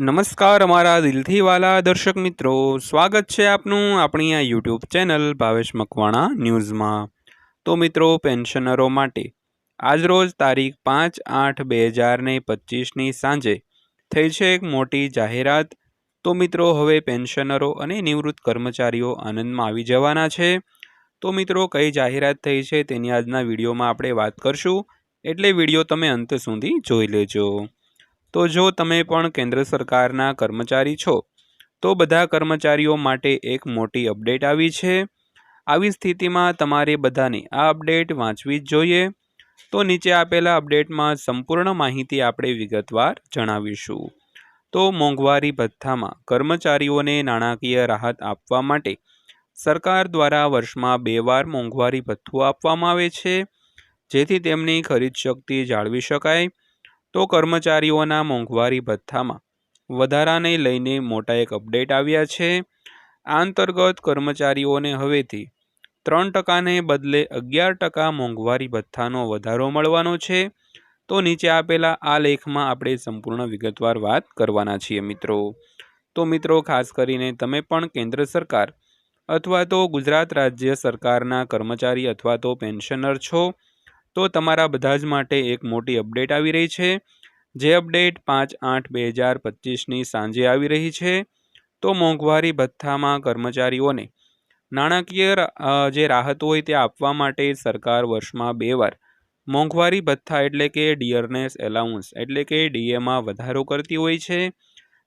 નમસ્કાર અમારા દિલથી વાલા દર્શક મિત્રો. સ્વાગત છે આપનું આપણી આ યુટ્યુબ ચેનલ ભાવેશ મકવાણા ન્યૂઝમાં. તો મિત્રો, પેન્શનરો માટે આજરોજ તારીખ પાંચ આઠ બે હજાર ને પચીસની સાંજે થઈ છે એક મોટી જાહેરાત. તો મિત્રો, હવે પેન્શનરો અને નિવૃત્ત કર્મચારીઓ આનંદમાં આવી જવાના છે. તો મિત્રો, કઈ જાહેરાત થઈ છે તેની આજના વિડીયોમાં આપણે વાત કરશું. એટલે વીડિયો તમે અંત સુધી જોઈ લેજો. તો જો તમે પણ કેન્દ્ર સરકારના કર્મચારી છો, તો બધા કર્મચારીઓ માટે એક મોટી અપડેટ આવી છે. આવી સ્થિતિમાં તમારે બધાને આ અપડેટ વાંચવી જ જોઈએ. તો નીચે આપેલા અપડેટમાં સંપૂર્ણ માહિતી આપણે વિગતવાર જણાવીશું. તો મોંઘવારી ભથ્થામાં કર્મચારીઓને નાણાકીય રાહત આપવા માટે સરકાર દ્વારા વર્ષમાં બે વાર મોંઘવારી ભથ્થું આપવામાં આવે છે, જેથી તેમની ખરીદ શક્તિ જાળવી શકાય. તો કર્મચારીઓના મોંઘવારી ભથ્થામાં વધારાને લઈને મોટા એક અપડેટ આવ્યા છે. આ અંતર્ગત કર્મચારીઓને હવેથી ત્રણ ટકાને બદલે અગિયાર ટકા મોંઘવારી ભથ્થાનો વધારો મળવાનો છે. તો નીચે આપેલા આ લેખમાં આપણે સંપૂર્ણ વિગતવાર વાત કરવાના છીએ મિત્રો. તો મિત્રો, ખાસ કરીને તમે પણ કેન્દ્ર સરકાર અથવા તો ગુજરાત રાજ્ય સરકારના કર્મચારી અથવા તો પેન્શનર છો. તો તમારા બધા જ માટે એક મોટી અપડેટ આવી રહી છે. જે અપડેટ પાંચ આઠ બે હજાર પચીસની સાંજે આવી રહી છે. તો મોંઘવારી ભથ્થામાં કર્મચારીઓને નાણાકીય જે રાહત હોય તે આપવા માટે સરકાર વર્ષમાં બે વાર મોંઘવારી ભથ્થા એટલે કે ડિયરનેસ એલાઉન્સ એટલે કે ડીએમાં વધારો કરતી હોય છે.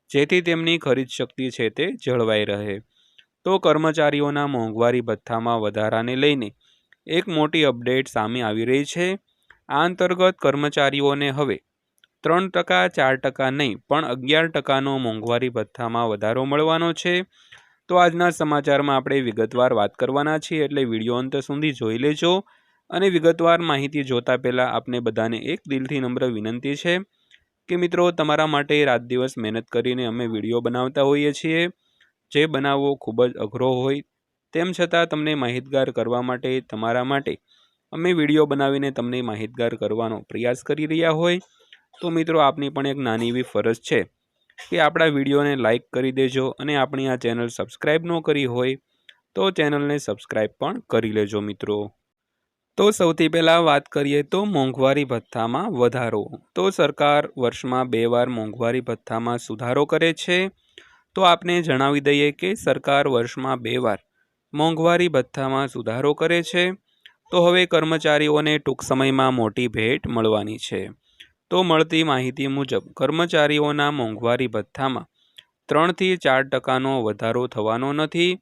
જેથી તેમની ખરીદ શક્તિ છે તે જળવાઈ રહે. તો કર્મચારીઓના મોંઘવારી ભથ્થામાં વધારાને લઈને એક મોટી અપડેટ સામે આવી રહી છે. આ અંતર્ગત કર્મચારીઓને હવે ત્રણ ટકા, ચાર ટકા નહીં, પણ અગિયાર ટકાનો મોંઘવારી ભથ્થામાં વધારો મળવાનો છે. તો આજના સમાચારમાં આપણે વિગતવાર વાત કરવાના છીએ, એટલે વીડિયો અંત સુધી જોઈ લેજો અને વિગતવાર માહિતી જોતા પહેલાં આપને બધાને એક દિલથી નમ્ર વિનંતી છે કે મિત્રો, તમારા માટે રાત દિવસ મહેનત કરીને અમે વીડિયો બનાવતા હોઈએ છીએ. જે બનાવવો ખૂબ જ અઘરો હોય તેમ છતાં તમને માહિતગાર કરવા માટે, તમારા માટે અમે વીડિયો બનાવીને તમને માહિતગાર કરવાનો પ્રયાસ કરી રહ્યા હોય, તો મિત્રો આપની પણ એક નાની એવી ફરજ છે કે આપણા વિડીયોને લાઇક કરી દેજો અને આપણી આ ચેનલ સબસ્ક્રાઈબ ન કરી હોય, તો ચેનલને સબસ્ક્રાઈબ પણ કરી લેજો મિત્રો. તો સૌથી પહેલાં વાત કરીએ તો મોંઘવારી ભથ્થામાં વધારો. તો સરકાર વર્ષમાં બે વાર મોંઘવારી ભથ્થામાં સુધારો કરે છે. તો આપને જણાવી દઈએ કે સરકાર વર્ષમાં બે વાર મોંઘવારી ભથ્થામાં સુધારો કરે છે. તો હવે કર્મચારીઓને ટૂંક સમયમાં મોટી ભેટ મળવાની છે. તો મળતી માહિતી મુજબ, કર્મચારીઓના મોંઘવારી ભથ્થામાં ત્રણથી ચાર ટકાનો વધારો થવાનો નથી.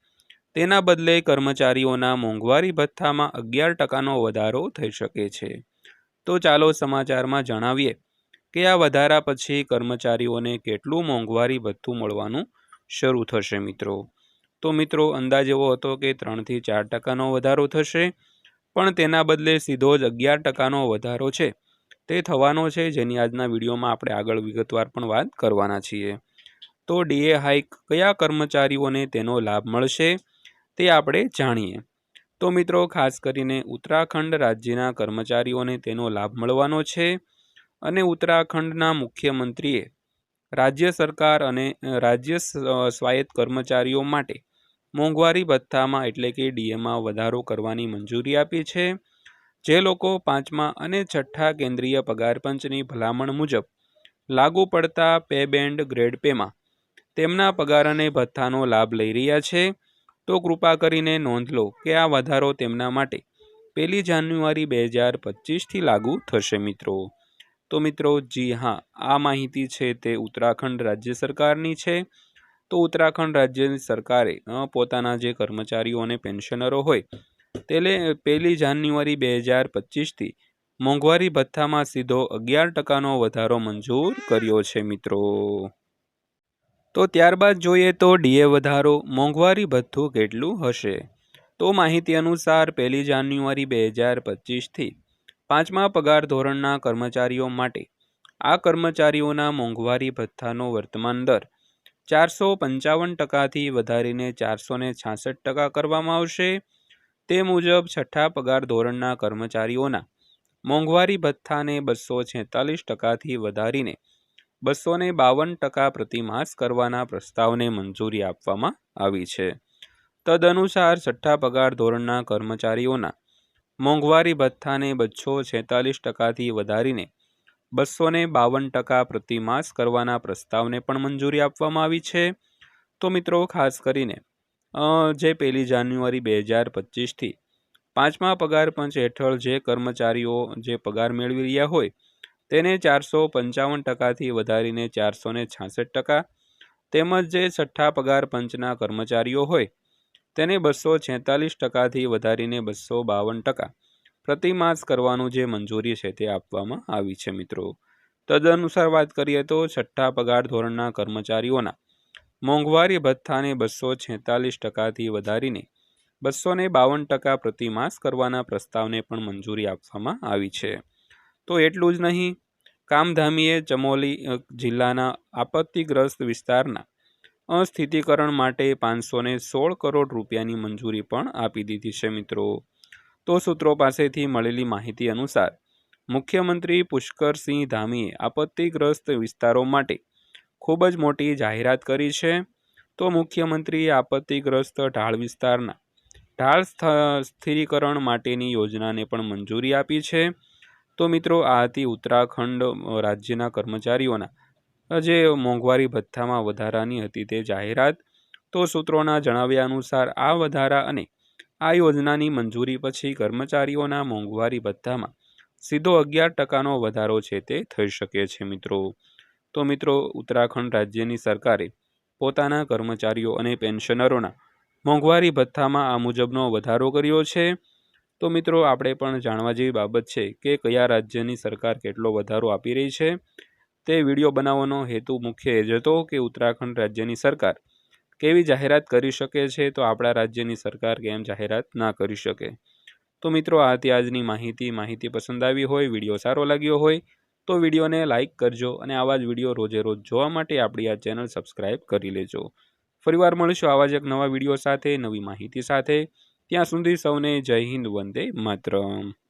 તેના બદલે કર્મચારીઓના મોંઘવારી ભથ્થામાં અગિયાર ટકાનો વધારો થઈ શકે છે. તો ચાલો સમાચારમાં જણાવીએ કે આ વધારા પછી કર્મચારીઓને કેટલું મોંઘવારી ભથ્થું મળવાનું શરૂ થશે મિત્રો. તો મિત્રો અંદાજ એવો હતો કે ત્રણથી ચાર ટકાનો વધારો થશે, પણ તેના બદલે સીધો જ અગિયાર ટકાનો વધારો છે. તે થવાનો છે જેની આજના વિડીયોમાં આપણે આગળ વિગતવાર પણ વાત કરવાના છીએ. તો ડીએ હાઇક કયા કર્મચારીઓને તેનો લાભ મળશે તે આપણે જાણીએ. તો મિત્રો ખાસ કરીને ઉત્તરાખંડ રાજ્યના કર્મચારીઓને તેનો લાભ મળવાનો છે અને ઉત્તરાખંડના મુખ્યમંત્રીએ રાજ્ય સરકાર અને રાજ્ય સ્વાયત્ત કર્મચારીઓ માટે મોંઘવારી ભથ્થામાં એટલે કે ડીએમાં વધારો કરવાની મંજૂરી આપી છે. જે લોકો પાંચમા અને છઠ્ઠા કેન્દ્રીય પગાર પંચની ભલામણ મુજબ લાગુ પડતા પે બેન્ડ ગ્રેડ પેમાં તેમના પગાર અને ભથ્થાનો લાભ લઈ રહ્યા છે. તો કૃપા કરીને નોંધ લો કે આ વધારો તેમના માટે પહેલી જાન્યુઆરી બે હજાર પચીસથી લાગુ થશે મિત્રો. તો મિત્રો, જી હા, આ માહિતી છે તે ઉત્તરાખંડ રાજ્ય સરકારની છે. તો ઉત્તરાખંડ રાજ્યની સરકારે પોતાના જે કર્મચારીઓ અને પેન્શનરો હોય તેને પહેલી જાન્યુઆરી બે હજાર પચીસથી મોંઘવારી ભથ્થામાં સીધો અગિયાર ટકાનો વધારો મંજૂર કર્યો છે, મિત્રો. તો ત્યારબાદ જોઈએ તો ડીએ વધારો, મોંઘવારી ભથ્થું કેટલું હશે? તો માહિતી અનુસાર પહેલી જાન્યુઆરી બે હજાર પચીસથી પાંચમા પગાર ધોરણના કર્મચારીઓ માટે આ કર્મચારીઓના મોંઘવારી ભથ્થાનો વર્તમાન દર ચારસો પંચાવન ટકાથી વધારીને ચારસો ને છાસઠ ટકા કરવામાં આવશે. તે મુજબ છઠ્ઠા પગાર ધોરણના કર્મચારીઓના મોંઘવારી ભથ્થાને બસો છેતાલીસ ટકાથી વધારીને બસો ને બાવન ટકા પ્રતિમાસ કરવાના પ્રસ્તાવને મંજૂરી આપવામાં આવી છે. તદનુસાર છઠ્ઠા પગાર ધોરણના કર્મચારીઓના મોંઘવારી ભથ્થાને બસો છેતાલીસ ટકાથી વધારીને બસો ને બાવન ટકા પ્રતિમાસ કરવાના પ્રસ્તાવને પણ મંજૂરી આપવામાં આવી છે. તો મિત્રો, ખાસ કરીને જે પહેલી જાન્યુઆરી બે હજાર પચીસથી પાંચમા પગાર પંચ હેઠળ જે કર્મચારીઓ જે પગાર મેળવી રહ્યા હોય, તેને ચારસો પંચાવન ટકાથી વધારીને ચારસો ને છાસઠ ટકા તેમજ જે છઠ્ઠા પગાર પંચના કર્મચારીઓ હોય, તેને બસો છેતાલીસ ટકાથી વધારીને બસો બાવન ટકા પ્રતિમાસ કરવાનું જે મંજૂરી છે તે આપવામાં આવી છે, મિત્રો. તદનુસાર વાત કરીએ તો છઠ્ઠા પગાર ધોરણના કર્મચારીઓના મોંઘવારી ભથ્થાને બસો છેતાલીસ ટકાથી વધારીને બસો બાવન ટકા પ્રતિમાસ કરવાના પ્રસ્તાવને પણ મંજૂરી આપવામાં આવી છે. તો એટલું જ નહીં, કામધામીએ ચમોલી જિલ્લાના આપત્તિગ્રસ્ત વિસ્તારના અસ્થિતિકરણ માટે પાંચસો સોળ કરોડ રૂપિયાની મંજૂરી પણ આપી દીધી છે, મિત્રો. તો સૂત્રો પાસેથી મળેલી માહિતી અનુસાર, મુખ્યમંત્રી પુષ્કરસિંહ ધામીએ આપત્તિગ્રસ્ત વિસ્તારો માટે ખૂબ જ મોટી જાહેરાત કરી છે. તો મુખ્યમંત્રીએ આપત્તિગ્રસ્ત ઢાળ વિસ્તારના ઢાળ સ્થિરીકરણ માટેની યોજનાને પણ મંજૂરી આપી છે. તો મિત્રો, આ હતી ઉત્તરાખંડ રાજ્યના કર્મચારીઓના, જે મોંઘવારી ભથ્થામાં વધારાની હતી તે જાહેરાત. તો સૂત્રોના જણાવ્યા અનુસાર, આ વધારા અને આ યોજનાની મંજૂરી પછી કર્મચારીઓના મોંઘવારી ભથ્થામાં સીધો અગિયાર ટકાનો વધારો છે તે થઈ શકે છે, મિત્રો. તો મિત્રો, ઉત્તરાખંડ રાજ્યની સરકારે પોતાના કર્મચારીઓ અને પેન્શનરોના મોંઘવારી ભથ્થામાં આ મુજબનો વધારો કર્યો છે. તો મિત્રો, આપણે પણ જાણવા જેવી બાબત છે કે કયા રાજ્યની સરકાર કેટલો વધારો આપી રહી છે. તે વીડિયો બનાવવાનો હેતુ મુખ્ય એ જ હતો કે ઉત્તરાખંડ રાજ્યની સરકાર કેવી જાહેરાત કરી શકે છે તો આપણા રાજ્યની સરકાર કેમ જાહેરાત ના કરી શકે? તો મિત્રો, આ હતી આજની માહિતી. માહિતી પસંદ આવી હોય, વીડિયો સારો લાગ્યો હોય, તો વિડીયોને લાઇક કરજો અને આવા જ વીડિયો રોજે રોજ જોવા માટે આપણી આ ચેનલ સબસ્ક્રાઈબ કરી લેજો. ફરીવાર મળીશું આવા જ એક નવા વીડિયો સાથે, નવી માહિતી સાથે. ત્યાં સુધી સૌને જય હિન્દ, વંદે માતરમ.